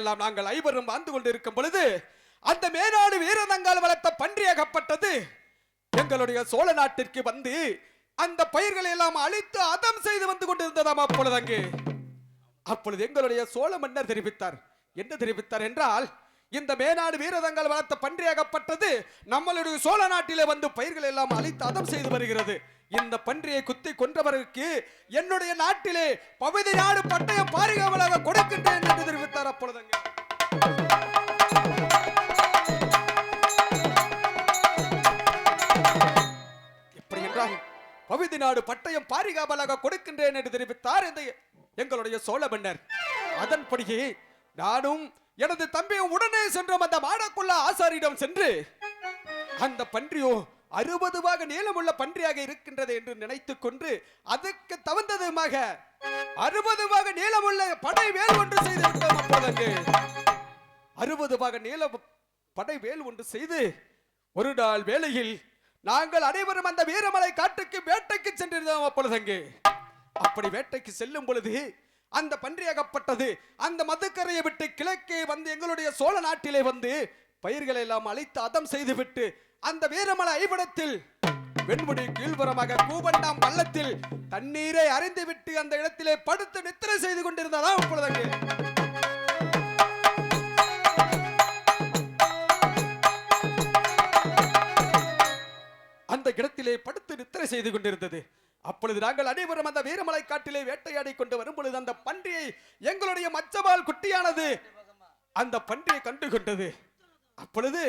எல்லாம் நாங்கள் ஐவரும் வாழ்ந்து கொண்டிருக்கும் பொழுது அந்த மேனாடு வீரதங்கால் வளர்த்த பன்றி அகப்பட்டது. எங்களுடைய சோழ நாட்டிற்கு வந்து அந்த பயிர்களை எல்லாம் அழித்து அதம் செய்து வந்து கொண்டிருந்ததாம் அப்பொழுது அங்கு. அப்பொழுது எங்களுடைய சோழ மன்னர் தெரிவித்தார். என்ன தெரிவித்தார் என்றால் இந்த மேனாடு வீரதங்கள் வளர்த்த பன்றியாகப்பட்டது நம்மளுடைய சோழ நாட்டிலே வந்து பயிர்கள் எல்லாம் அழித்து அதம் செய்து வருகிறது. இந்த பன்றியை குத்தி கொன்றவருக்கு என்னுடைய நாட்டிலே பகுதி நாடு பட்டயம் பாதுகாவலாக கொடுக்கின்றேன் என்று தெரிவித்தார் அப்பொழுதுங்க எப்படி என்றால் பகுதி நாடு பட்டயம் பாரிகாவலாக கொடுக்கின்றேன் என்று தெரிவித்தார் இந்த எங்களுடைய சோழ மன்னர். அதன்படியே நானும் எனது தம்பியும் உடனே சென்றோம் அந்த மாடக்குள்ள ஆசாரியிடம் சென்று அந்த பன்றியோ அறுபது பாக நீளமுள்ள பன்றியாக இருக்கின்றது என்று நினைத்துக் கொண்டு அதுக்கு தகுந்ததுமாக அறுபது பாக நீளமுள்ள படை வேல் ஒன்று செய்து விட்டோம் அப்பொழுது அறுபது பாக நீள படை வேல் ஒன்று செய்து ஒரு நாள் வேளையில் நாங்கள் அனைவரும் அந்த வீரமலை காட்டுக்கு வேட்டைக்கு சென்றிருந்தோம் அப்பொழுது அங்கே. அப்படி வேட்டைக்கு செல்லும் பொழுது அந்த பன்றி அகப்பட்டது அந்த மதுக்கரையை விட்டு கிழக்கே வந்து எங்களுடைய சோழ நாட்டிலே வந்து பயிர்களை எல்லாம் அழித்து அதம் செய்துவிட்டு அந்த வீரமலை ஐவடத்தில் வெண்முடி கீழ்புறமாக கூபண்டாம் பள்ளத்தில் தண்ணீரை அறிந்து விட்டு அந்த இடத்திலே படுத்து நித்திரை செய்து கொண்டிருந்ததா அப்பொழுது அந்த இடத்திலே படுத்து நித்திரை செய்து கொண்டிருந்தது. அப்பொழுது நாங்கள் அனைவரும் அந்த வீரமலை காட்டிலே வேட்டையாடி கொண்டு வரும் பொழுது அந்த பன்றியை எங்களுடைய மச்சவால் குட்டியானது அந்த பன்றியை கண்டு கொண்டது அப்பொழுது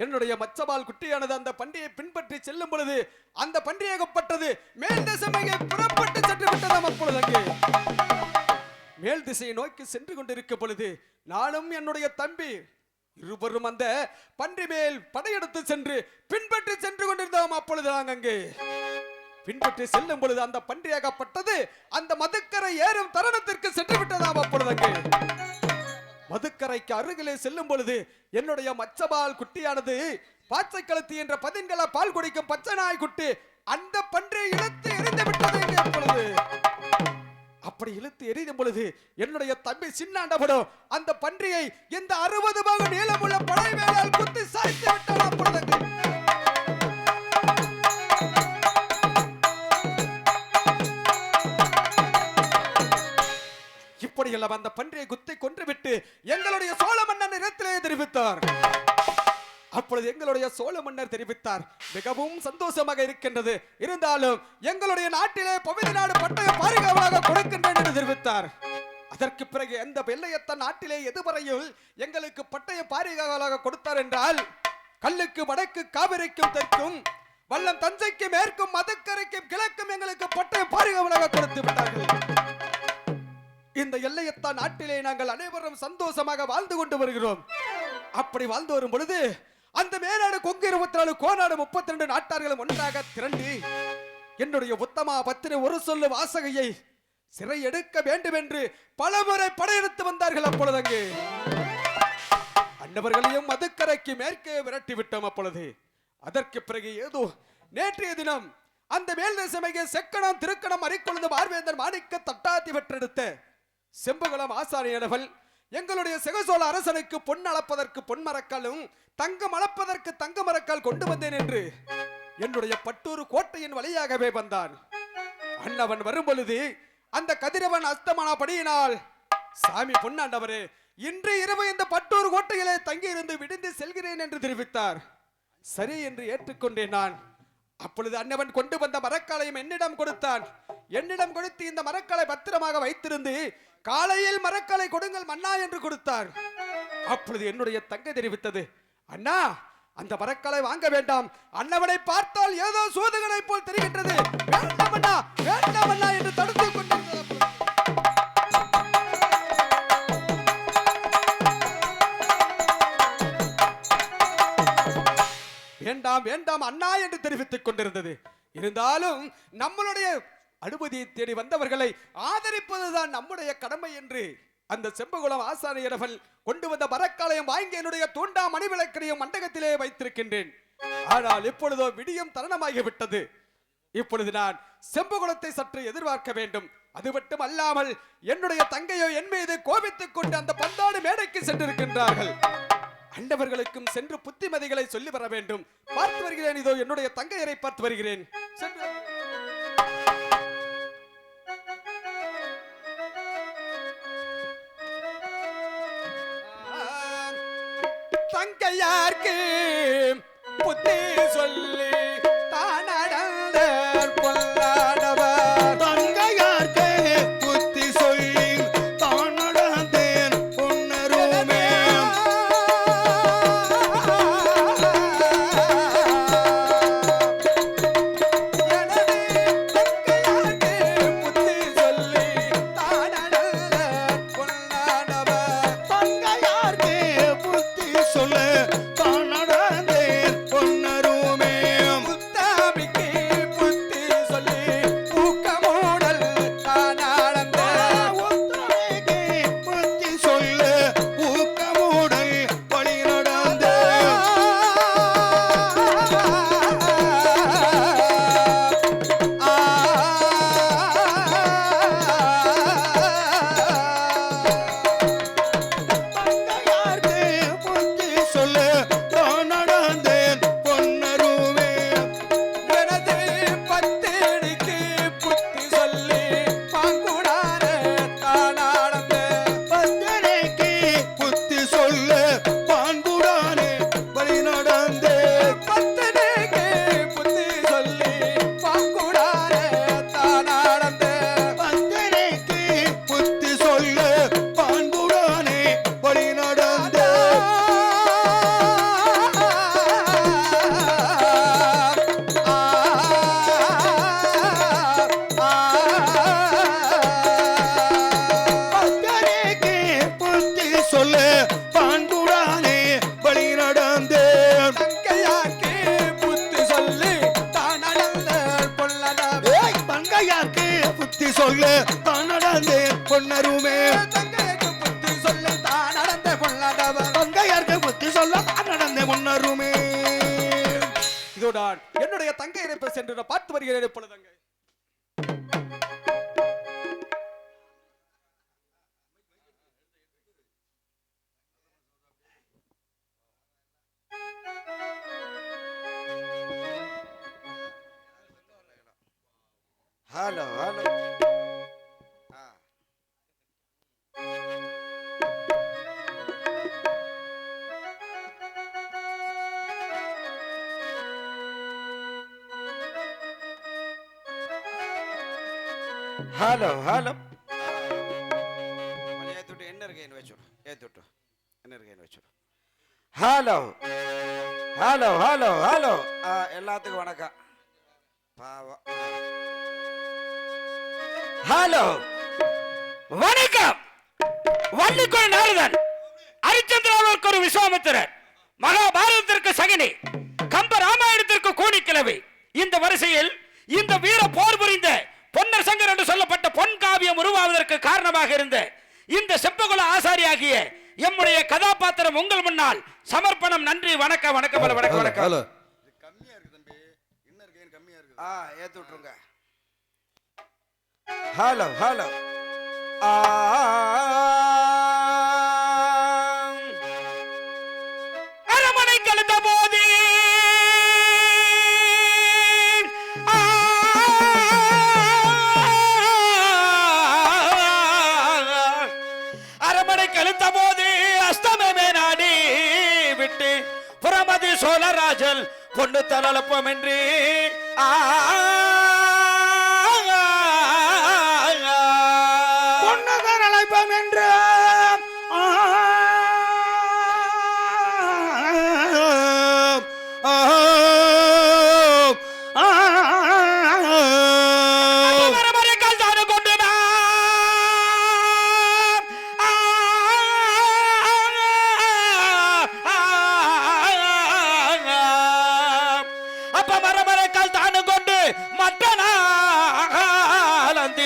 என்னுடைய மச்சவால் குட்டியானது அந்த பன்றியை பின்பற்றி செல்லும் பொழுது அந்த பன்றியகப்பட்டது மேல் திசைமையை புறப்பட்டு சென்று விட்டதாம் அப்பொழுது அங்கே. மேல் திசையை நோக்கி சென்று கொண்டிருக்கும் பொழுது நானும் என்னுடைய தம்பி இருவரும் அந்த பன்றி மேல் படையெடுத்து சென்று பின்பற்றி சென்று கொண்டிருந்தோம் அப்பொழுது நாங்கள் அங்கே. பின்பற்றி செல்லும் பொழுது அந்த பன்றியாகப்பட்டது அந்த மதுக்கரை ஏறும் தருணத்திற்கு சென்று விட்டதாம் மதுக்கரைக்கு அருகிலே செல்லும் பொழுது என்னுடைய மச்சபால் குட்டியானது பாச்சை கழுத்து என்ற பதின்கள பால் குடிக்கும் பச்சை நாய் குட்டி அந்த பன்றியை இழுத்து எரிந்து விட்டது அப்பொழுது. அப்படி இழுத்து எரியும் பொழுது என்னுடைய தம்பி சின்னாண்டபடும் அந்த பன்றியை இந்த அறுபது பகுதி நீளமுள்ள படை மேலால் குத்தி சாய்த்து விட்டான் அப்பொழுது அந்த பன்றியை குத்தி கொன்றுவிட்டு எங்களுடைய சோழ மன்னன் இடத்திலே தெரிவித்தார். அப்பொழுது எங்களுடைய சோழ மன்னர் தெரிவித்தார். மிகவும் சந்தோஷமாக இருக்கின்றது. இருந்தாலும் எங்களுடைய நாட்டிலே பகுதி நாடு பட்டய பாதுகாவலாக கொடுக்கின்றேன் என்று தெரிவித்தார். அதற்கு பிறகு எந்த வெள்ளையத்த நாட்டிலே எதுவரையில் எங்களுக்கு பட்டய பாதுகாவலாக கொடுத்தார் என்றால் கல்லுக்கு வடக்கு காவிரிக்கும் தெற்கும் வல்லம் தஞ்சைக்கு மேற்கும் மதுக்கரைக்கும் கிழக்கும் எங்களுக்கு பட்டய பாதுகாவலாக கொடுத்து விட்டார்கள். இந்த எல்லையத்தான் நாட்டிலே நாங்கள் அனைவரும் சந்தோஷமாக வாழ்ந்து கொண்டு வருகிறோம். அப்படி வாழ்ந்து வரும் பொழுது அந்த மேலாடு கொங்கு இருபத்தி நாலு கோநாடு முப்பத்தி ரெண்டு நாட்டார்களும் ஒன்றாக திரண்டு என்னுடைய உத்தமா பத்திர ஒரு சொல்லு வாசகையை சிறை எடுக்க வேண்டும் என்று பலமுறை படையெடுத்து வந்தார்கள் அப்பொழுது அங்கு. அன்னவர்களையும் மதுக்கரைக்கு மேற்கே விரட்டி விட்டோம் அப்பொழுது. அதற்கு பிறகு ஏதோ நேற்றைய தினம் அந்த மேல் தேசமைய செக்கணம் திருக்கணம் அரிக்கொழுந்து பார்வேந்தர் மாணிக்க தட்டாத்தி பெற்றெடுத்த செம்பகுளம் ஆசாரியடவள் எங்களுடைய செகசோழ அரசனுக்கு பொன் அளப்பதற்கு பொன் மரக்காலும் தங்கம் அளப்பதற்கு தங்க மரக்கால் கொண்டு வந்தேன் என்று என்னுடைய பட்டூர் கோட்டையின் வழியாகவே வந்தான். அண்ணவன் வரும் பொழுது அந்த கதிரவன் அஸ்தமானபடியினால் சாமி பொன்னாண்டவரே இன்று இரவு இந்த பட்டூர் கோட்டையிலே தங்கியிருந்து விடுந்து செல்கிறேன் என்று தெரிவித்தார். சரி என்று ஏற்றுக்கொண்டேன் நான். அப்பொழுது அன்னவன் கொண்டு வந்த மரக்காலையும் என்னிடம் கொடுத்தான். என்னிடம் கொடுத்து இந்த மரக்காலை பத்திரமாக வைத்திருந்து காலையில் மரக்காலை கொடுங்கள் மன்னா என்று கொடுத்தார். அப்பொழுது என்னுடைய தங்கை தெரிவித்தது அண்ணா அந்த மரக்காலை வாங்க வேண்டாம். அன்னவனை பார்த்தால் ஏதோ சூதுகளைப் போல் தெரிகின்றது. வேண்டாம் அண்ணா வேண்டாம் அண்ணா என்று தடுத்துக் கொண்டிருந்தது. வேண்டாம் வேண்டாம் அண்ணா என்று தெரிவித்துக் கொண்டிருந்தது. இருந்தாலும் நம்மளுடைய அனுமதியை தேடி வந்தவர்களை ஆதரிப்பதுதான் நம்முடைய கடமை என்று அந்த செம்பகுளம் ஆசாரியர்கள் கொண்டு வந்த மரக்காலையும் வாங்கி என்னுடைய தூண்டா மணிவிளக்கடையும் மண்டகத்திலே வைத்திருக்கின்றேன். ஆனால் இப்பொழுதோ விடியும் தருணமாகிவிட்டது. இப்பொழுது நான் செம்பகுளத்தை சற்று எதிர்பார்க்க வேண்டும். அது மட்டும் அல்லாமல் என்னுடைய தங்கையோ என் மீது கோபித்துக் கொண்டு அந்த பந்தாடு மேடைக்கு சென்றிருக்கின்றார்கள். அண்டவர்களுக்கும் சென்று புத்திமதிகளை சொல்லி வர வேண்டும். பார்த்து வருகிறேன் இதோ என்னுடைய தங்கையரை பார்த்து வருகிறேன். சென்று ஹலோ ஹலோ. ஏத்துட்டு என்ன இருக்கு? என்ன வச்சுடு ஏத்துட்டு என்ன இருக்கு? என்ன வச்சுடு ஹலோ. Hello hello hello. எல்லாத்துக்கும் வணக்கம். பாவம். ஹலோ. வணக்கம். வள்ளிக்கொள் நாரதன் ஹரிச்சந்திராவிற்கு ஒரு விஸ்வாமித்திரர். மகாபாரதத்திற்கு சகினி. கம்ப ராமாயணத்திற்கு கோணிக்கிழவை. இந்த வரிசையில் இந்த வீர போர் புரிந்த பொன்னர் சங்கர் என்று சொல்லப்பட்ட பொன் காவியம் உருவாவதற்கு காரணமாக இருந்த இந்த செப்பகுல ஆசாரியாகிய எம்முடைய கதாபாத்திரம் உங்கள் முன்னால். சமர்ப்பணம் நன்றி வணக்கம் வணக்கம் வணக்கம் வணக்கம். ஆ ஏத்து விட்டுருங்க. Hello hello. அரமனை புறமதி சோழராஜல் பொண்ணு தலப்பம் என்று ஆ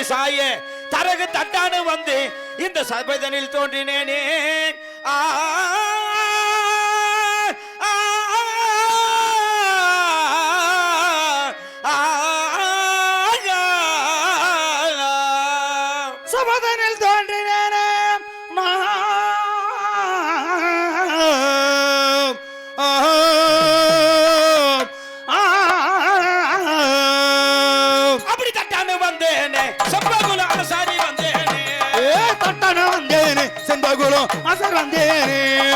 சாய தரகு தட்டானு வந்து இந்த சபதனில் தோன்றினேனே. ஆ ஆ, செண்பகுலம் அசர் வந்தேனே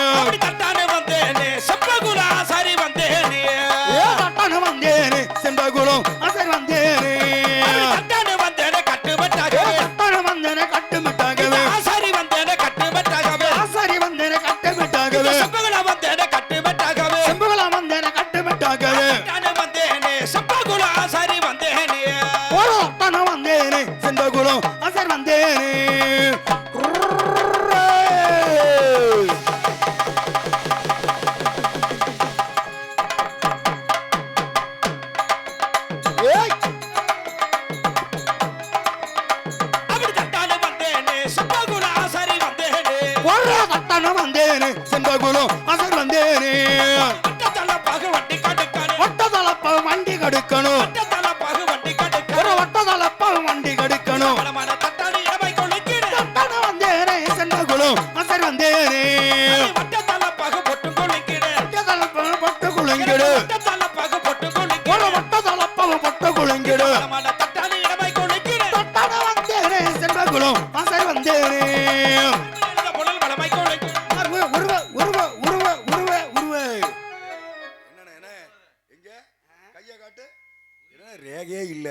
ரேகையே இல்ல.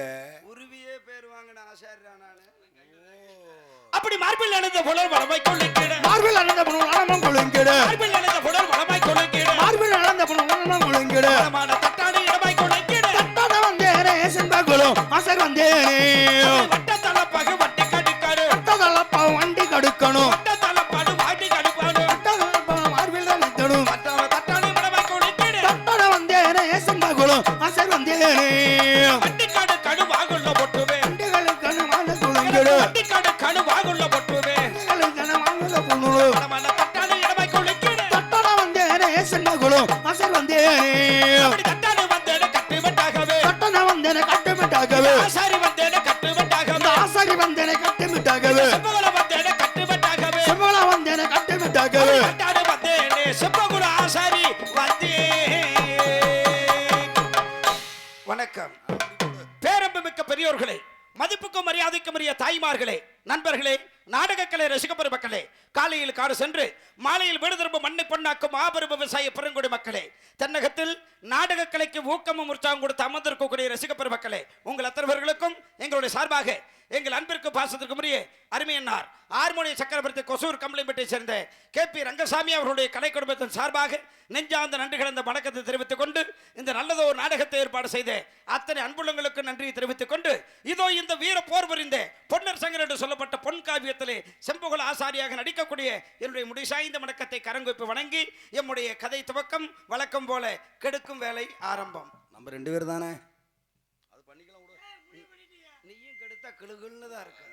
உருவியே பேர் வாங்கின ஆசாரியா நானு. அப்படி மார்பில் அணிந்த புனல் வளமை கொள்ளிக்கிறேன் மார்பில் அழந்த புனல் அலமம் குலுங்கிடு மார்பில் அணிந்த புனல் வளமை கொள்ளிக்கிறேன் மார்பில் அழந்த புனல் அலமம் குலுங்கிடு வந்தேனே அசர் வந்தேனே வட்டத்தல பகு வண்டி கடுக்கானே வண்டி கடுக்கணும் வட்டத்தல வாட்டி கடுப்பானே ஒட்டதளப்ப மார்பில் அழைத்தணும் தட்டான வந்தேனே செண்பகுலம் அசர் வந்தேனே கட்டுமிட்டாகவே செம்பகுல வந்தேனே கட்டுவட்டாகவே செம்பள வந்தேனே கட்டுமிட்டாகவே தட்டான்னு வந்தேனே செம்பகுல ஆசாரி வந்தே. வணக்கம். பேரன்புமிக்க பெரியோர்களே மதிப்புக்கும் மரியாதைக்கும் உரிய தாய்மார்களே நண்பர்களே நாடகக்கலை ரசிக பெருமக்களே காலையில் காடு சென்று மாலையில் வீடு திரும்ப மண்ணை பொண்ணாக்கும் மாபெரும் விவசாய பெருங்குடி மக்களே தென்னகத்தில் நாடகக்கலைக்கு ஊக்கமும் உற்சாகம் கொடுத்து அமர்ந்திருக்கக்கூடிய ரசிக பெருமக்களே உங்கள் அத்தனை பேர்களுக்கும் எங்களுடைய சார்பாக எங்கள் அன்பிற்கு பாசத்திற்கு உரிய அருமையன்னார் ஆர்மோனிய சக்கரவர்த்தி கொசூர் கம்பளிப்பட்டை சேர்ந்த கே பி ரங்கசாமி அவர்களுடைய கலை குடும்பத்தின் சார்பாக நெஞ்சார்ந்த நன்றி கலந்த வணக்கத்தை தெரிவித்துக் கொண்டு இந்த நல்லதொரு நாடகத்தை ஏற்பாடு செய்த அத்தனை அன்புள்ளங்களுக்கு நன்றி தெரிவித்துக் கொண்டு இதோ இந்த வீர போர் புரிந்த பொன்னர் சங்கர் என்று சொல்லப்பட்ட பொன் காவியத்திலே செம்புகல ஆசாரியாக நடிக்கக்கூடிய என்னுடைய முடிசாய்ந்த வணக்கத்தை கரங்குவிப்பு வணங்கி எம்முடைய கதை துவக்கம் வழக்கம் போல கெடுக்கும் வேலை ஆரம்பம். நம்ம ரெண்டு பேர் தானே? அது பண்ணிக்கலாம் நீயும் கெடுத்தா கிளுகிள்னு தான் இருக்கு.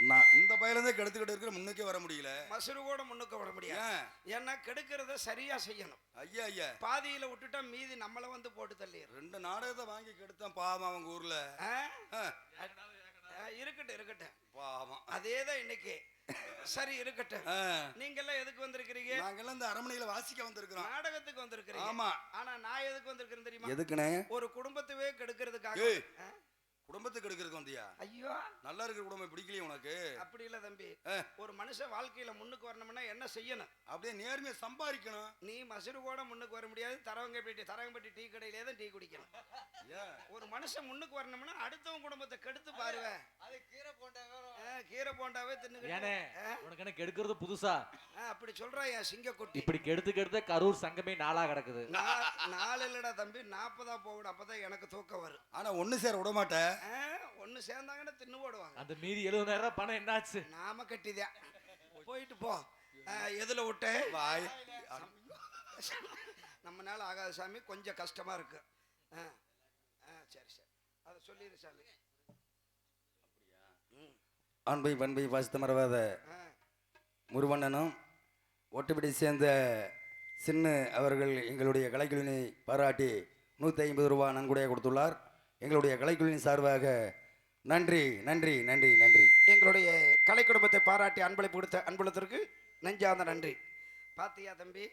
நான் இந்த பையில கெடுத்துக்கிட்டு இருக்கிற முன்னுக்கே வர முடியல. மசுறு கூட முன்னுக்கு வர முடியாது. ஏன்? ஏன்னா கெடுக்கிறத சரியா செய்யணும். ஐயா ஐயா. பாதியில விட்டுட்டா மீதி நம்மள வந்து போட்டு தள்ளிடும் ரெண்டு நாடகத்தை வாங்கி கெடுத்தான் பாவம் அவங்க ஊர்ல. இருக்கட்டும் இருக்கட்டும். பாவம். அதே தான் இன்னைக்கு. சரி இருக்கட்டும். ஆ, நீங்கெல்லாம் எதுக்கு வந்திருக்கிறீங்க? நாங்கெல்லாம் இந்த அரண்மனையில வாசிக்க வந்திருக்கிறோம். நாடகத்துக்கு வந்திருக்கிறீங்க. ஆமா. ஆனா நான் எதுக்கு வந்திருக்கிறேன் தெரியுமா? எதுக்குண்ணே? ஒரு குடும்பத்தவே கெடுக்கிறதுக்காக? குடும்பத்துக்கு எடுக்கிறதுக்கு வந்தியா? ஐயோ. நல்லா இருக்கிற குடும்பம் பிடிக்கலையே உனக்கு? அப்படி இல்ல தம்பி. ஆ. ஒரு மனுஷன் வாழ்க்கையில முன்னுக்கு வரணும்னா என்ன செய்யணும்? அப்படியே நேர்மையா சம்பாதிக்கணும். நீ மசுறு கூட முன்னுக்கு வர முடியாது. தரவங்கப்பட்டி தரவங்கப்பட்டி டீ கடையிலே தான் டீ குடிக்கணும். ஒரு மனுஷன் முன்னுக்கு வரணும்னா அடுத்தவன் குடும்பத்தை கெடுத்து பாருவேன். கீரை போண்டாவே தின்னுக்கிட்டு? உனக்கு என்ன கெடுக்கிறது புதுசா? ஆ, அப்படி சொல்றா என் சிங்கக்குட்டி. இப்படி கெடுத்து கெடுத்த கரூர் சங்கமே நாளா கிடக்குது. நா- நாலு இல்லடா தம்பி நாற்பதா போகணும் அப்பதான் எனக்கு தூக்கம் வரும். ஆனா ஒண்ணு சேர விட மாட்டேன் ஆ, ஒண்ணு சேர்ந்தாங்கன்னா தின்னு போடுவாங்க. அந்த மீதி எழுபதாயிரம் ரூபாய் பணம் என்னாச்சு? நாம கட்டிதான் போயிட்டு போ. எதுல விட்டு? வாய். நம்ம நாள் ஆகாது சாமி கொஞ்சம் கஷ்டமா இருக்கு. ஆ, ஆ, சரி சரி. அதை சொல்லிடு சாமி. அன்பை பண்பை வாசித்த மறவாத முருவண்ணனும் ஒட்டுப்படி சேர்ந்த சின்ன அவர்கள் எங்களுடைய கலைக்குழுவினை பாராட்டி நூற்றி ஐம்பது ரூபா நன்கொடையாக கொடுத்துள்ளார். எங்களுடைய கலைக்குழுவின் சார்பாக நன்றி நன்றி நன்றி நன்றி. எங்களுடைய கலை குடும்பத்தை பாராட்டி அன்பளிப்பு கொடுத்த அன்புலத்திற்கு நெஞ்சார்ந்த நன்றி. பாத்தியா தம்பி?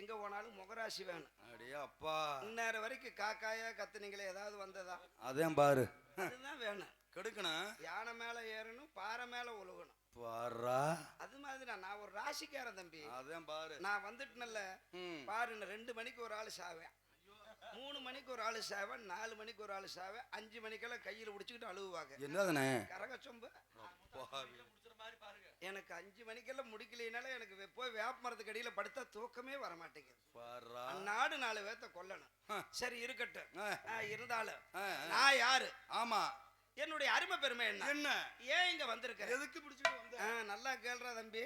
எங்க போனாலும் முகராசி வேணும். அடியே அப்பா. இந்நேரம் வரைக்கும் காக்காயா கத்துனீங்களே ஏதாவது வந்ததா? அதான் பாரு. அதுதான் வேணும். கெடுக்கணும். யானை மேல ஏறணும் பாறை மேல உழுகணும். பாரா அது மாதிரி நான் ஒரு ராசிக்காரன் தம்பி. அதான் பாரு. நான் வந்துட்டுனல்ல ம். பாரு ரெண்டு மணிக்கு ஒரு ஆள் சாவேன். மூணு மணிக்கு ஒரு ஆள் சாவேன் நாலு மணிக்கு ஒரு ஆள் சாவேன் அஞ்சு மணிக்கெல்லாம் கையில் பிடிச்சிக்கிட்டு அழுவுவாங்க. என்னதுண்ணே கரகச்சொம்பு. எனக்கு அஞ்சு மணிக்கெல்லாம் முடிக்கலைனால எனக்கு போய் வேப்ப மரத்துக்கு அடியில படுத்தா தூக்கமே வர மாட்டேங்குது நாடு நாலு பேத்த கொல்லணும். சரி இருக்கட்டும். இருந்தாலும். நான் யாரு? ஆமா. என்னுடைய அருமை பெருமை என்ன? என்ன? ஏன் இங்க வந்திருக்கிறேன் எதுக்கு பிடிச்சிட்டு வந்த? நல்லா கேள்றா தம்பி.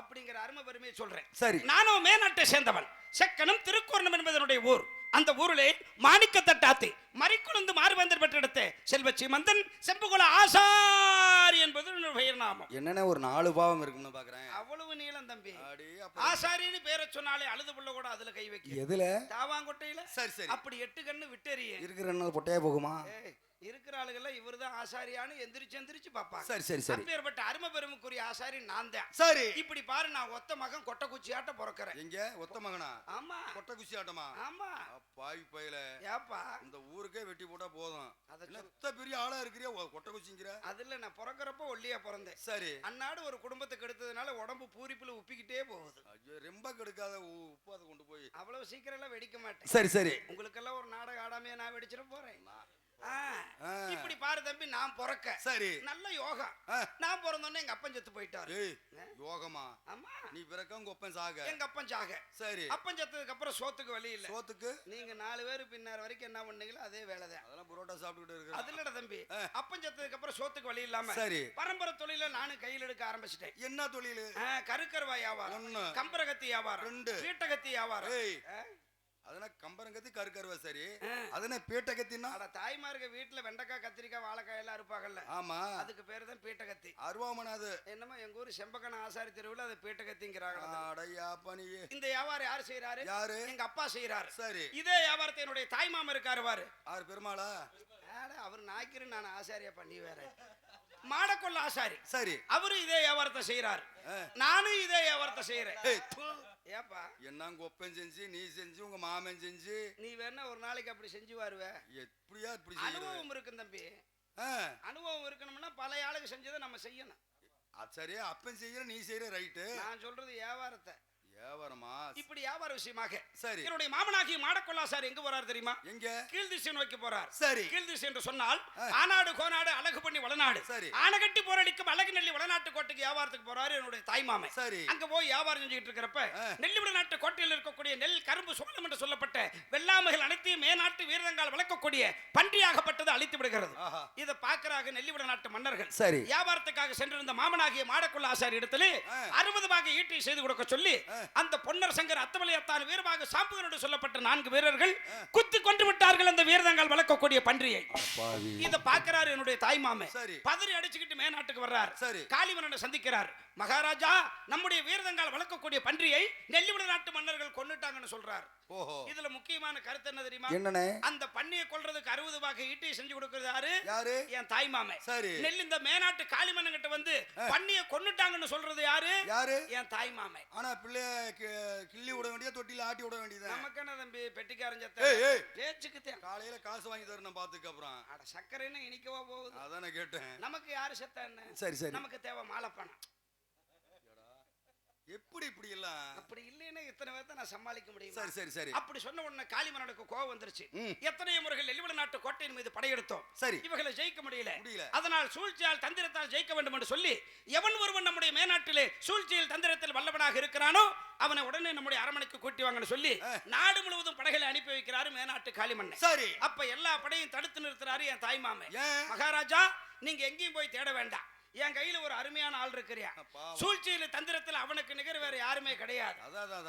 அப்படிங்கிற அருமை பெருமையை சொல்றேன். சரி. நானும் மேநாட்டை சேர்ந்தவன். செக்கனம் திருக்கோரணம் என்பதனுடைய ஊர். அந்த ஊரிலே மாணிக்க தட்டாத்தி மறிக்குழுந்து மாறுவந்தர் பெற்றெடுத்த செல்வ சீமந்தன் செம்புகுல ஆசாரி என்பது பெயர் நாமம் என்னண்ணே ஒரு நாலு பாவம் இருக்கும்னு பாக்குறேன். அவ்வளவு நீளம் தம்பி. ஆசாரின்னு பேரை சொன்னாலே அழுது புள்ள கூட அதுல கை வைக்க. எதுல? தாவாங்கொட்டையில? சரி சரி. அப்படி எட்டு கண்ணு விட்டெறிய. இருக்கிற பொட்டையா போகுமா? ஏய், இருக்கிற ஆளுகள்லாம் இவர்தான் ஆசாரியான்னு எந்திரிச்சு எந்திரிச்சு பாப்பாங்க சரி சரி சரி. அப்பேற்பட்ட அருமை பெருமைக்குரிய ஆசாரி நான் தான். சரி. இப்படி பாரு நான் ஒத்த மகன் கொட்டை குச்சியாட்ட பிறக்கிறேன். எங்க? ஒத்த மகனா? ஆமா. கொட்டை குச்சி ஆட்டமா ஆமா. பாய் பையில ஏப்பா. இந்த ஊருக்கே வெட்டி போட்டா போதும். இத்த பெரிய ஆளா இருக்கிறியா? ஒ- கொட்டை குச்சிங்கிற? அதுல நான் பிறக்கிறப்ப ஒல்லியா பிறந்தேன். சரி. அன்னாடு ஒரு குடும்பத்துக்கு எடுத்ததுனால உடம்பு பூரிப்புல உப்பிக்கிட்டே போகுது. ஐயோ ரொம்ப கெடுக்காத உப்பு அதை கொண்டு போய். அவ்வளவு சீக்கிரம் எல்லாம் வெடிக்க மாட்டேன். சரி சரி. உங்களுக்கெல்லாம் ஒரு நாடகம் ஆடாமையா நான் வெடிச்சிட போறேன். இப்படி பாரு தம்பி நான் பிறக்க. சரி. நல்ல யோகா. நான் பிறந்தோடனே எங்க அப்பன் செத்து போயிட்டாரு. யோகமா? ஆமா. நீ பிறக்க உங்க ஒப்பன் சாக? எங்க அப்பன் சாக. சரி. அப்பன் செத்ததுக்கு அப்புறம் சோத்துக்கு வழி இல்ல. சோத்துக்கு? நீங்க நாலு பேர் பின்னார் வரைக்கும் என்ன பண்ணீங்களோ அதே வேலைதான் அதெல்லாம் புரோட்டா சாப்பிட்டுக்கிட்டு இருக்கிற அது இல்லடா தம்பி. அப்பன் செத்ததுக்கு அப்புறம் சோத்துக்கு வழி இல்லாம சரி. பரம்பரை தொழில நானும் கையில் எடுக்க ஆரம்பிச்சிட்டேன். என்ன தொழில்? கருக்கருவா வியாபாரம் ஒண்ணு. கம்பரகத்தி வியாபாரம் ரெண்டு. வீட்டகத்தி வியாபாரம். அதனா கம்பரங்கத்தி கருக்கருவா சரி. அதன பீட்டகத்தின்னா? அட தாய்மார்க வீட்டுல வெண்டைக்காய் கத்திரிக்காய் வாழைக்காய் எல்லாம் இருப்பாங்கல்ல. ஆமா. அதுக்கு பேரு தான் பீட்டகத்தி. அருவாமனாது என்னமோ எங்க ஊர் செம்பக்கண ஆசாரி தெருவுல அது பீட்டகத்திங்கிறாங்க அடையா பணியே. இந்த வியாபாரம் யார் செய்யறாரு யாரு? எங்க அப்பா செய்யறாரு சரி. இதே வியாபாரத்தை என்னுடைய தாய் மாமா இருக்காரு பாரு. ஆறு பெருமாளா? அவர் நாய்க்கிரு நான் ஆசாரியா பண்ணி வேற. மாடக்கொள்ள ஆசாரி. சரி. அவரு இதே வியாபாரத்தை செய்யறாரு. நானும் இதே வியாபாரத்தை செய்யறேன். ஏப்பா? என்ன உங்க ஒப்பன் செஞ்சு நீ செஞ்சு உங்க மாமன் செஞ்சு? நீ வேணா ஒரு நாளைக்கு அப்படி செஞ்சு வருவ. எப்படியா இப்படி அனுபவம் இருக்கும் தம்பி. அனுபவம் இருக்கணும்னா பல ஆளுக்கு செஞ்சதை நம்ம செய்யணும். அது சரியா அப்பன் செய்யற நீ செய்யற ரைட்டு. நான் சொல்றது வியாபாரத்தை. வியாபாரமா? இப்படி வியாபார விஷயமாக. சரி. என்னுடைய மாமனாகி மாடக்கொள்ளா சார் எங்க போறாரு தெரியுமா? எங்க? கீழ் திசை நோக்கி போறார். சரி. கீழ் திசை என்று சொன்னால் ஆனாடு கோனாடு அழகு பண்ணி வளநாடு. சரி. ஆனகட்டி போரடிக்கும் அழகு நெல்லி வளநாட்டு கோட்டைக்கு வியாபாரத்துக்கு போறாரு என்னுடைய தாய்மாமே சரி. அங்க போய் வியாபாரம் செஞ்சுட்டு இருக்கிறப்ப நெல்லிவிட நாட்டு கோட்டையில் இருக்கக்கூடிய நெல் கரும்பு சோளம் என்று சொல்லப்பட்ட வெள்ளாமைகள் அனைத்தையும் மேநாட்டு வீரதங்கால் வளர்க்கக்கூடிய பன்றியாகப்பட்டது அழித்து விடுகிறது. இதை பார்க்கறாக நெல்லிவிட நாட்டு மன்னர்கள். சரி. வியாபாரத்துக்காக சென்றிருந்த மாமனாகிய மாடக்குள்ள ஆசாரி இடத்திலே அறுபது பாக ஈட்டி செய்து கொடுக்க சொல்லி அந்த பொன்னர் சங்கர் அத்தமலையத்தான் வீரமாக சாம்புகனோடு சொல்லப்பட்ட நான்கு வீரர்கள் குத்தி கொண்டு விட்டார்கள் அந்த வீரதங்கால் வளர்க்கக்கூடிய பன்றியை. இத பாக்குறாரு என்னுடைய தாய்மாமே சரி. பதறி அடிச்சுக்கிட்டு மேநாட்டுக்கு வர்றார். காளிமன்னனை சந்திக்கிறார். மகாராஜா நம்முடைய வீரதங்கால் வளர்க்கக்கூடிய பன்றியை நெல்லிவிட நாட்டு மன்னர்கள் கொன்னுட்டாங்கன்னு சொல்றார். இதுல முக்கியமான கருத்து என்ன தெரியுமா? என்னண்ணே? அந்த பண்ணியை கொல்றதுக்கு அறுபது பாக ஈட்டியை செஞ்சு கொடுக்கறது யாரு? யாரு? என் தாய்மாமே சரி. நெல் இந்த மேநாட்டு காளிமன்னன் கிட்ட வந்து பண்ணியை கொன்னுட்டாங்கன்னு சொல்றது யாரு? யாரு? என் தாய்மாமே ஆனா பிள்ளைய கி- கிள்ளி விட வேண்டியது தொட்டில ஆட்டி விட வேண்டியது நமக்கு என்ன தம்பி பெட்டிக்காரன். சத்த பேச்சுக்கு தேன் காலையில காசு வாங்கி தரணும் பாத்துக்க அப்புறம். அட சக்கரைன்னு இனிக்கவா போகுது? அதானே கேட்டேன். நமக்கு யாரு செத்தா என்ன? சரி சரி. நமக்கு தேவை மாலைப்பணம். எப்படி இப்படி எல்லாம் இல்லைன்னா இத்தனை பேர்த்த நான் சமாளிக்க முடியும்? சரி சரி சரி. அப்படி சொன்ன உடனே காளிமன்னனுக்கு கோவம் வந்துருச்சு. ம். எத்தனை முறைகள் எலிவட நாட்டு கோட்டையின் மீது படையெடுத்தோம். சரி. இவர்களை ஜெயிக்க முடியல. முடியல. அதனால் சூழ்ச்சியால் தந்திரத்தால் ஜெயிக்க வேண்டும் என்று சொல்லி எவன் ஒருவன் நம்முடைய மேநாட்டிலே சூழ்ச்சியில் தந்திரத்தில் வல்லவனாக இருக்கிறானோ அவனை உடனே நம்முடைய அரமனைக்கு கூட்டி வாங்கன்னு சொல்லி நாடு முழுவதும் படைகளை அனுப்பி வைக்கிறாரு மேநாட்டு காளிமன்னன். சரி. அப்ப எல்லா படையும் தடுத்து நிறுத்துறாரு என் தாய்மாமே மகாராஜா நீங்க எங்கேயும் போய் தேட வேண்டாம். என் கையில ஒரு அருமையான ஆள் இருக்கிறியா. சூழ்ச்சியில தந்திரத்துல அவனுக்கு நிகர் வேற யாருமே கிடையாது.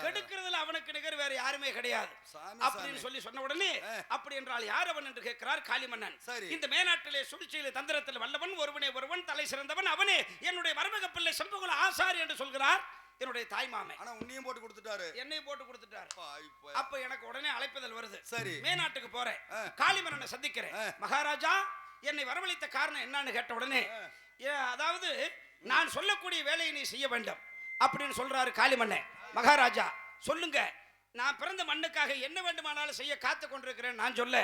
கெடுக்கிறதுல அவனுக்கு நிகர் வேற யாருமே கிடையாது. அப்படின்னு. சொல்லி சொன்ன உடனே அப்படி என்றால் யார் அவன் என்று கேட்கிறார் காளிமன்னன். சரி. இந்த மேநாட்டிலே சூழ்ச்சியில தந்திரத்தில் வல்லவன் ஒருவனே ஒருவன் தலை சிறந்தவன் அவனே. என்னுடைய மருமக பிள்ளை செம்பகுல ஆசாரி என்று சொல்கிறார். என்னுடைய தாய்மாமே ஆனா உன்னையும் போட்டு கொடுத்துட்டாரு. என்னை போட்டு கொடுத்துட்டார். அப்ப எனக்கு உடனே அழைப்புதல் வருது. சரி. மேநாட்டுக்கு போறேன். காளிமன்னனை சந்திக்கிறேன். மகாராஜா என்னை வரவழைத்த காரணம் என்னன்னு கேட்ட உடனே அதாவது நான் சொல்லக்கூடிய வேலையை நீ செய்ய வேண்டும் அப்படின்னு சொல்றாரு காளிமன்னன் மகாராஜா சொல்லுங்க. நான் பிறந்த மண்ணுக்காக என்ன வேண்டுமானாலும் செய்ய காத்து கொண்டிருக்கிறேன் நான் சொல்ல.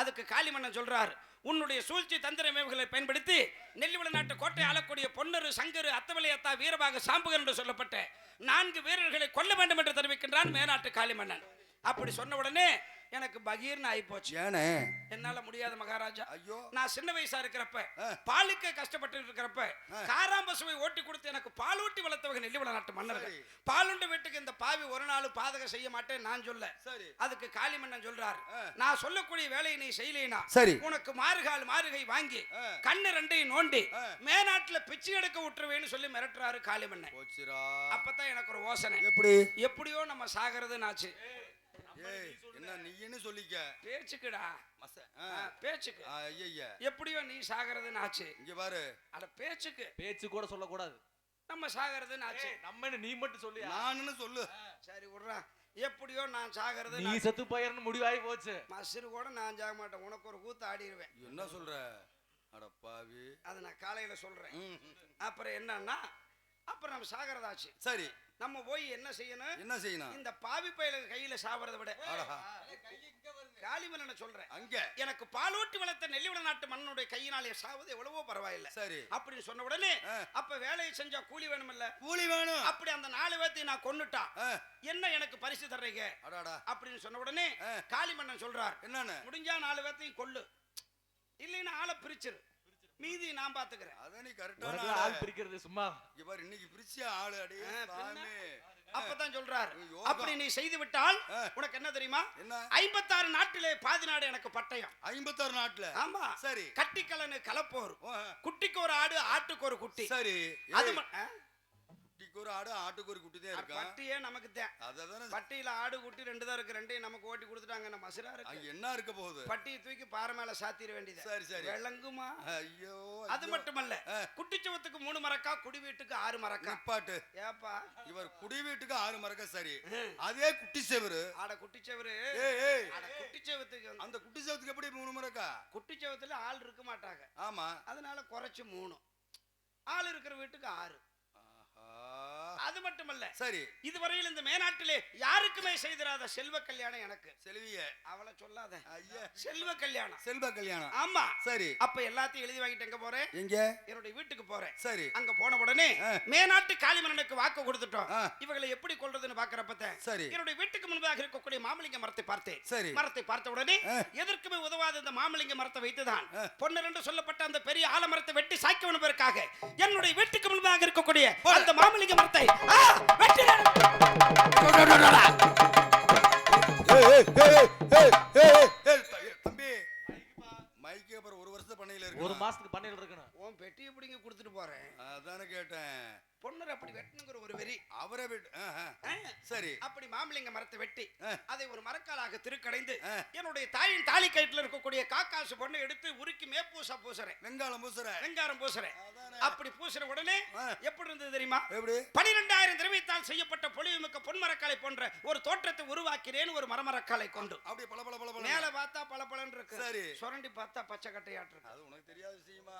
அதுக்கு காளிமன்னன் சொல்றார். உன்னுடைய சூழ்ச்சி தந்திரமேவுகளை பயன்படுத்தி நெல்லிவள நாட்டு கோட்டை ஆளக்கூடிய பொன்னரு சங்கரு அத்தவலையத்தா வீரபாக சாம்புகன் என்று சொல்லப்பட்ட நான்கு வீரர்களை கொல்ல வேண்டும் என்று தெரிவிக்கின்றான் மேனாட்டு காளிமன்னன். அப்படி சொன்ன உடனே எனக்கு பகீர்னு ஆகி போச்சு ஏனே? என்னால முடியாது மகாராஜா. ஐயோ. நான் சின்ன வயசா இருக்கிறப்ப. பாலுக்கு கஷ்டப்பட்டு இருக்கிறப்ப காராம்பசுவை ஓட்டி கொடுத்து எனக்கு பால் ஊட்டி வளர்த்தவங்க நெல்லிவள நாட்டு மன்னர்கள். பாலுண்டு வீட்டுக்கு இந்த பாவி ஒரு நாள் பாதகம் செய்ய மாட்டேன் நான் சொல்ல. சரி. அதுக்கு காளிமன்னன் சொல்றாரு. நான் சொல்லக்கூடிய வேலையை நீ செய்யலைனா சரி. உனக்கு மாறுகால் மாறுகை வாங்கி. கண்ணு ரெண்டையும் நோண்டி. மேநாட்டுல பிச்சை எடுக்க விட்டுருவேன்னு சொல்லி மிரட்டுறாரு காளிமன்னன் அப்பதான் எனக்கு ஒரு யோசனை. எப்படி? எப்படியோ நம்ம சாகிறதுனாச்சு. ஏய். என்ன நீன்னு சொல்லிக்க. பேச்சுக்குடா. பேச்சுக்கு. ஐயா எப்படியோ நீ சாகிறதுன்னு ஆச்சு. இங்க பாரு. அட பேச்சுக்கு. பேச்சு கூட சொல்லக்கூடாது. நம்ம சாகிறதுன்னு ஆச்சு. நம்ம என்ன நீ மட்டும் சொல்லி நானுன்னு சொல்லு. சரி விட்றா. எப்படியோ நான் சாகிறது நீ செத்து போயிரன்னு முடிவாகி போச்சு. மசுறு கூட நான் சாக மாட்டேன். உனக்கு ஒரு கூத்து ஆடிடுவேன் என்ன சொல்ற? அட பாவி. அதை நான் காலையில சொல்றேன். அப்புறம் என்னன்னா அப்புறம் நம்ம சாகிறதாச்சு சரி. நம்ம போய் என்ன செய்யணும்? என்ன செய்யணும்? இந்த பாவி பயலுக்கு கையில சாவறதை விட. காளிமன்னனை சொல்றேன். அங்க. எனக்கு பாலூட்டி வளர்த்த நெல்லிவள நாட்டு மன்னனுடைய கையினாலே சாவது எவ்வளவோ பரவாயில்லை. சரி. அப்படின்னு சொன்ன உடனே. அப்ப வேலையை செஞ்சா கூலி வேணுமில்ல. கூலி வேணும். அப்படி அந்த நாலு பேர்த்தையும் நான் கொன்னுட்டான் ஆ, என்ன எனக்கு பரிசு தர்றீங்க? அடாடா. அப்படின்னு சொன்ன உடனே. காளிமன்னன் சொல்றார். என்னன்னு? முடிஞ்சா நாலு பேர்த்தையும் கொல்லு. இல்லைன்னா ஆளை பிரிச்சிரு. மீதி நான் பாத்துக்கிறேன். அத நீ கரெக்டான ஆளு. பிரிக்கிறது சும்மா. இங்க பாரு இன்னைக்கு பிரிச்சியா ஆளு அடே? சாமி. அப்பதான் சொல்றார். அப்படி நீ செய்து விட்டால். உனக்கு என்ன தெரியுமா? என்ன? ஐம்பத்தாறு நாட்டிலே பாதி நாடு எனக்கு பட்டயம். ஐம்பத்தாறு நாட்டுல? ஆமா. சரி. கட்டிக்கலனு கலப்போர். குட்டிக்கு ஒரு ஆடு ஆட்டுக்கு ஒரு குட்டி. சரி. அது? குட்டிக்கு ஒரு ஆடு ஆட்டுக்கு ஒரு குட்டி தான் இருக்கான் பட்டியே நமக்கு தான் அததானே. பட்டியில ஆடு குட்டி ரெண்டு தான் இருக்கு. ரெண்டையும் நமக்கு ஓட்டி கொடுத்துட்டாங்க. நம்ம மசுரா இருக்கு. என்ன இருக்க போகுது? பட்டியை தூக்கி பாறை மேல சாத்திர வேண்டியது. சரி, சரி. விளங்குமா? ஐயோ அது மட்டுமல்ல. குட்டிச்சவத்துக்கு மூணு மரக்கா குடி வீட்டுக்கு ஆறு மரக்கா? நிப்பாட்டு. ஏப்பா? இவர் குடி வீட்டுக்கு ஆறு மரக்க சரி. அதே குட்டி செவரு ஆட குட்டிச்சவரு. ஏய் ஏய். ஆட குட்டிச்சவத்துக்கு வந்து அந்த குட்டி செவத்துக்கு எப்படி மூணு மரக்கா? குட்டிச்சவத்துல ஆள் இருக்க மாட்டாங்க. ஆமா. அதனால குறைச்சு மூணு. ஆள் இருக்கிற வீட்டுக்கு ஆறு. அது மட்டுமல்ல சரி. இதுவரையில் இந்த மேநாட்டிலே யாருக்குமே செய்திராத செல்வ கல்யாணம் எனக்கு. செல்விய. அவளை சொல்லாத. ஐயா. செல்வ கல்யாணம். செல்வ கல்யாணம். ஆமா. சரி. அப்ப எல்லாத்தையும் எழுதி வாங்கிட்டு எங்க போறேன்? எங்க? என்னுடைய வீட்டுக்கு போறேன். சரி. அங்க போன உடனே ஆ. மேநாட்டு காளிமன்னனுக்கு வாக்கு கொடுத்துட்டோம். இவங்களை எப்படி கொள்றதுன்னு பாக்குறப்ப சரி. என்னுடைய வீட்டுக்கு முன்பாக இருக்கக்கூடிய மாமலிங்க மரத்தை பார்த்தேன். சரி. மரத்தை பார்த்த உடனே. எதற்குமே உதவாத இந்த மாமலிங்க மரத்தை வைத்துதான் என்று சொல்லப்பட்ட அந்த பெரிய ஆலமரத்தை வெட்டி சாய்க்க என்பதற்காக என்னுடைய வீட்டுக்கு முன்பாக இருக்கக்கூடிய அந்த மாமலிங்க மரத்தை ஆ, வெட்டினேன். ஏய், ஏய், ஏய், ஏய், ஏய், ஏய், த- தம்பி மைக்கு அப்புறம் ஒரு வருஷம் பண்ணையில ஒரு இருக்கு மாசத்துக்கு பண்ணையில இருக்கணும். உன் பெட்டியை பிடிங்க கொடுத்துட்டு போறேன். அதானே கேட்டேன். பொன்னர் அப்படி வெட்டணுங்கிற ஒரு வெறி அவரை. சரி அப்படி மாமலிங்க மரத்தை வெட்டி. அதை ஒரு மரக்காலாக திருக்கடைந்து. என்னுடைய தாயின் தாலி கயிற்றுல இருக்கக்கூடிய காக்காசு பொண்ணை எடுத்து உருக்கி மேப்பூசா பூசுறேன் வெங்காயம் பூசுற வெங்காரம் பூசுறேன். அப்படி பூசுற உடனே. எப்படி இருந்தது தெரியுமா எப்படி பனிரெண்டாயிரம் திரவியத்தால் செய்யப்பட்ட பொலிவுமிக்க பொன்மரக்காலை போன்ற ஒரு தோற்றத்தை உருவாக்கினேன் ஒரு மரமரக்காலை கொண்டு அப்படியே பல பல பல பல மேல பார்த்தா பளபளன்னு இருக்கு சரி. சுரண்டி பார்த்தா பச்சை கட்டையாட்டு அது உனக்கு தெரியாத விஷயமா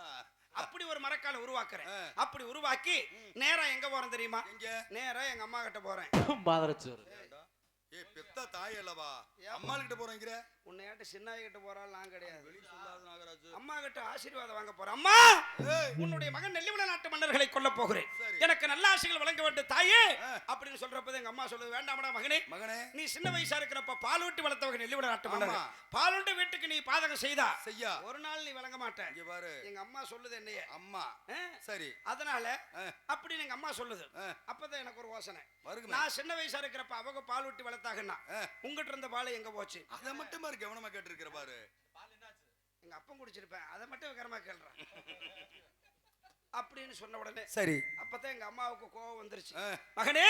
அப்படி ஒரு மரக்காலை உருவாக்குறேன். அப்படி உருவாக்கி நேரா எங்க போறேன் தெரியுமா? எங்க? நேரா எங்க அம்மா கிட்ட போறேன். பாதரச்சோறு ஏ பெத்த தாய் அல்லவா? அம்மாள் கிட்ட போறேங்கிற. உன்னையாட்ட சின்னாய் கிட்ட போறாள் நான் கிடையாது. அம்மா கிட்ட ஆசீர்வாதம் வாங்க போறேன் அம்மா உன்னுடைய மகன் நெல்லிமலை நாட்டு மன்னர்களை கொல்ல போகிறேன். எனக்கு நல்ல ஆசைகள் வழங்க வேண்டும் தாயே. அப்படின்னு சொல்றப்ப எங்க அம்மா சொல்லுது வேண்டாமடா மகனே. மகனே. நீ சின்ன வயசா இருக்கிறப்ப பாலூட்டி வளர்த்தவங்க நெல்லிமலை நாட்டு மன்னர் ஆமா. பாலூட்டி வீட்டுக்கு நீ பாதகம் செய்தா? செய்யா. ஒரு நாள் நீ வழங்க மாட்ட. இங்க பாரு. எங்க அம்மா சொல்லுது என்னைய. அம்மா? சரி. அதனால. அப்படின்னு எங்க அம்மா சொல்லுது. அப்பதான் எனக்கு ஒரு யோசனை. நான் சின்ன வயசா இருக்கிறப்ப அவங்க பால் ஊட்டி வளர்த்தாங்கன்னா. உங்ககிட்ட இருந்த பால் எங்க போச்சு? அதை மட்டும் பாரு கவனமா கேட்டிருக்கிற பாரு எங்க அப்பன் குடிச்சிருப்பேன் அதை மட்டும் விகரமா கேள்றேன் அப்படின்னு சொன்ன உடனே சரி அப்பதான் எங்க அம்மாவுக்கு கோபம் வந்துருச்சு. மகனே.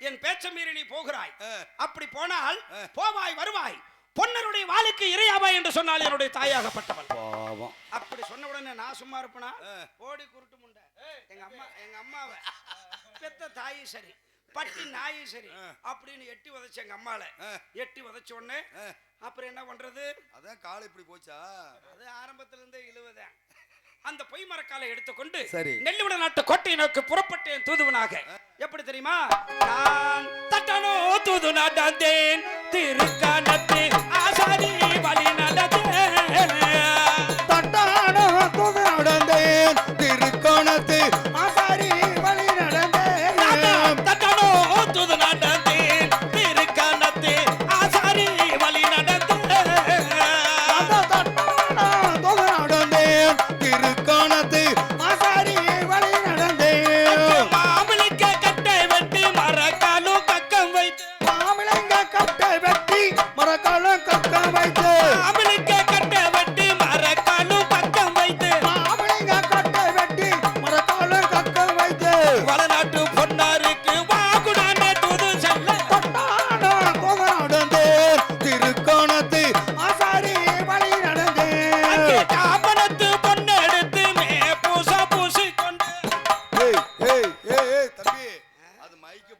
என் பேச்ச மீறி நீ போகிறாய். அப்படி போனால். போவாய் வருவாய் பொன்னருடைய வாளுக்கு இரையாவாய் என்று சொன்னால் என்னுடைய தாயாகப்பட்டவள் பாவம் அப்படி சொன்ன உடனே நான் சும்மா இருப்பனா. ஓடி குருட்டு முண்டை எங்க அம்மா எங்க அம்மாவை பெத்த தாயும் சரி பட்டி நாயும் சரி. அப்படின்னு எட்டி உதைச்ச எங்க அம்மால. எட்டி உதைச்ச உடனே. அப்புறம் என்ன பண்றது? அதான் கால் இப்படி போச்சா? அது ஆரம்பத்துல இருந்தே இழுவதேன் அந்த பொய் மரக்காலை எடுத்துக்கொண்டு சரி. நெல்லிவிட நாட்டு கோட்டையை நோக்கி புறப்பட்டேன் தூதுவனாக. எப்படி தெரியுமா? நான் தட்டனோ தூது நடந்தேன் திருக்கானத்து ஆசாரி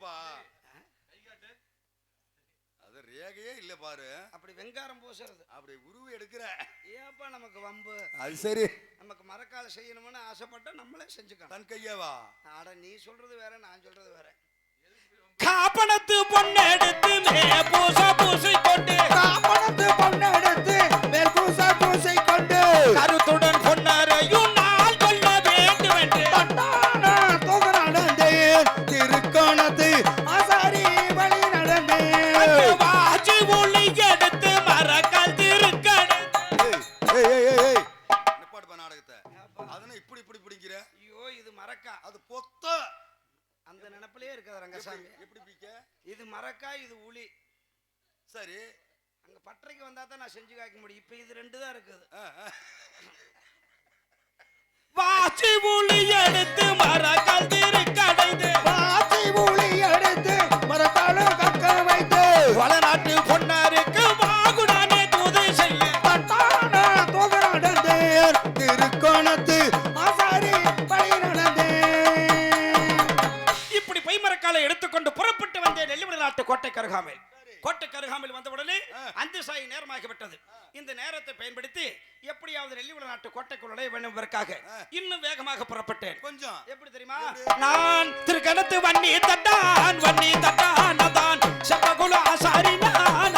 மைக்குப்பா அது ரேகையே இல்ல பாரு. அப்படி வெங்காரம் பூசுறது. அப்படி உருவி எடுக்கிற. ஏப்பா நமக்கு வம்பு. அது சரி. நமக்கு மரக்கால செய்யணும்னு ஆசைப்பட்டா நம்மளே செஞ்சுக்கலாம். தன் கையவா அட நீ சொல்றது வேற நான் சொல்றது வேற. காப்பனத்து பொண்ணு எடுத்து மே பூச பூசி கொண்டு. காப்பனத்து பொண்ணு எடுத்து மேல் பூசா பூசை கொண்டு. கருத்துடன் பொன்னாரையும் அந்த நினைப்பிலே இருக்காது ரங்கசாமி. எப்படி பிடிக்க இது மரக்கா இது உளி. சரி. அங்க பட்டறைக்கு வந்தா தான் நான் செஞ்சு காய்க்க முடியும். இப்ப இது ரெண்டு தான் இருக்குது. வாச்சி உளி எடுத்து மரக்கால் கருகாமல். கோட்டை கருகாமல் வந்தவுடனே அந்த சாய் நேரமாகிவிட்டது இந்த நேரத்தை பயன்படுத்தி எப்படியாவது நெல்லிவள நாட்டு கோட்டைக்குள்ளே வேணுவதற்காக இன்னும் வேகமாக புறப்பட்டேன். கொஞ்சம். எப்படி தெரியுமா? நான் திருக்கணத்து வன்னி தட்டான் வன்னி தட்டான் செப்பகுல ஆசாரி நான்